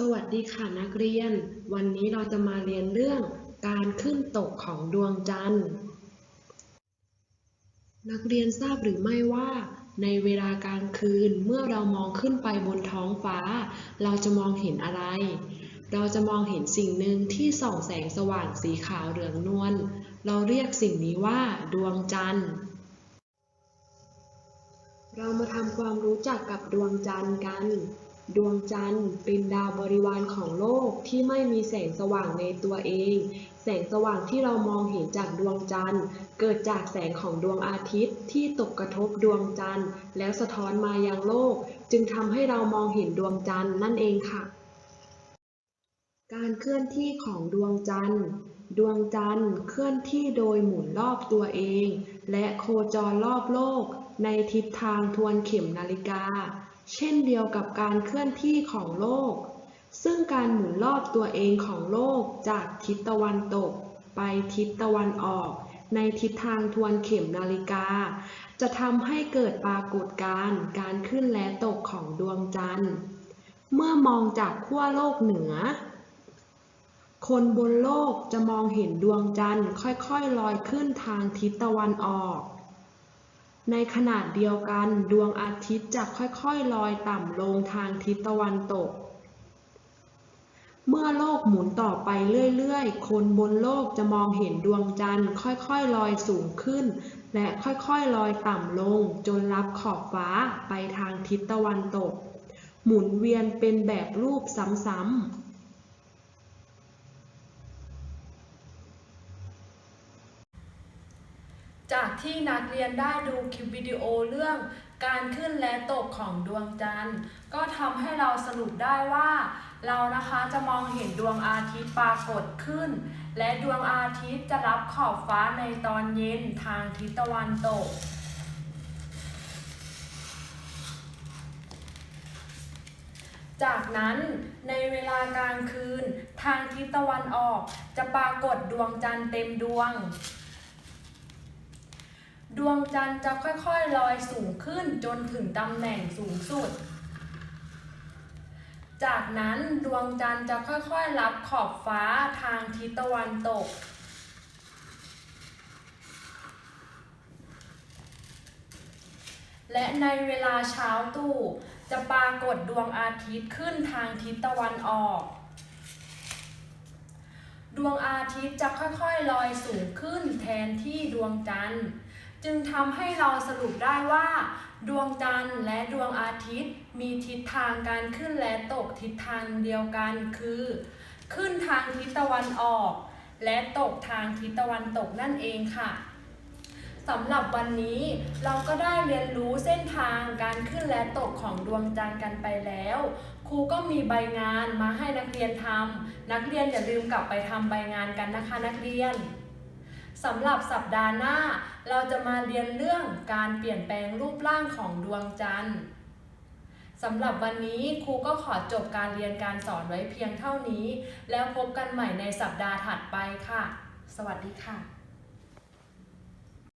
สวัสดีค่ะนักเรียน วันนี้เราจะมาเรียนเรื่องการขึ้นตกของดวงจันทร์ นักเรียนทราบหรือไม่ว่า ในเวลากลางคืนเมื่อเรามองขึ้นไปบนท้องฟ้า เราจะมองเห็นอะไร เราจะมองเห็นสิ่งหนึ่งที่ส่องแสงสว่างสีขาวเหลืองนวล เราเรียกสิ่งนี้ว่า ดวงจันทร์ เรามาทำความรู้จักกับดวงจันทร์กัน ดวงจันทร์เป็นดาวบริวารของโลกที่ไม่มีแสงสว่างในตัวเอง แสงสว่างที่เรามองเห็นจากดวงจันทร์ เกิดจากแสงของดวงอาทิตย์ที่ตกกระทบดวงจันทร์ แล้วสะท้อนมายังโลก จึงทำให้เรามองเห็นดวงจันทร์นั่นเองค่ะ การเคลื่อนที่ของดวงจันทร์ดวงจันทร์เคลื่อนที่โดยหมุนรอบตัวเอง และโคจรรอบโลก ในทิศทางทวนเข็มนาฬิกา เช่นเดียวกับการเคลื่อนที่ของโลก ซึ่งการหมุนรอบตัวเองของโลกจากทิศตะวันตก ไปทิศตะวันออก ในทิศทางทวนเข็มนาฬิกา จะทำให้เกิดปรากฏการณ์การขึ้นและตกของดวงจันทร์ เมื่อมองจากขั้วโลกเหนือคนบนโลกจะมองเห็นดวงจันทร์ค่อยๆลอยขึ้นทางทิศตะวันออก ในขณะเดียวกันดวงอาทิตย์จะค่อยๆลอยต่ำลงทางทิศตะวันตก เมื่อโลกหมุนต่อไปเรื่อยๆ คนบนโลกจะมองเห็นดวงจันทร์ค่อยๆลอยสูงขึ้น และค่อยๆลอยต่ำลงจนรับขอบฟ้าไปทางทิศตะวันตก หมุนเวียนเป็นแบบรูปซ้ำๆ จากที่นักเรียนได้ดูคลิปวิดีโอเรื่องการขึ้นและตกของดวงจันทร์ ก็ทำให้เราสรุปได้ว่า เรานะคะจะมองเห็นดวงอาทิตย์ปรากฏขึ้น และดวงอาทิตย์จะรับขอบฟ้าในตอนเย็นทางทิศตะวันตก จากนั้นในเวลากลางคืน ทางทิศตะวันออกจะปรากฏดวงจันทร์เต็มดวง ดวงจันทร์จะค่อยๆลอยสูงขึ้นจนถึงตำแหน่งสูงสุด จากนั้นดวงจันทร์จะค่อยๆรับขอบฟ้าทางทิศตะวันตก และในเวลาเช้าตู่จะปรากฏดวงอาทิตย์ขึ้นทางทิศตะวันออกดวงอาทิตย์จะค่อยๆลอยสูงขึ้นแทนที่ดวงจันทร์ จึงทำให้เราสรุปได้ว่า ดวงจันทร์และดวงอาทิตย์ มีทิศทางการขึ้นและตกทิศทางเดียวกันคือ ขึ้นทางทิศตะวันออก และตกทางทิศตะวันตกนั่นเองค่ะสำหรับวันนี้เราก็ได้เรียนรู้เส้นทางการขึ้นและตกของดวงจันทร์กันไปแล้ว ครูก็มีใบงานมาให้นักเรียนทำนักเรียนอย่าลืมกลับไปทำใบงานกันนะคะนักเรียน สำหรับสัปดาห์หน้า เราจะมาเรียนเรื่องการเปลี่ยนแปลงรูปร่างของดวงจันทร์สำหรับวันนี้ครูก็ขอจบการเรียนการสอนไว้เพียงเท่านี้ แล้วพบกันใหม่ในสัปดาห์ถัดไปค่ะ สวัสดีค่ะ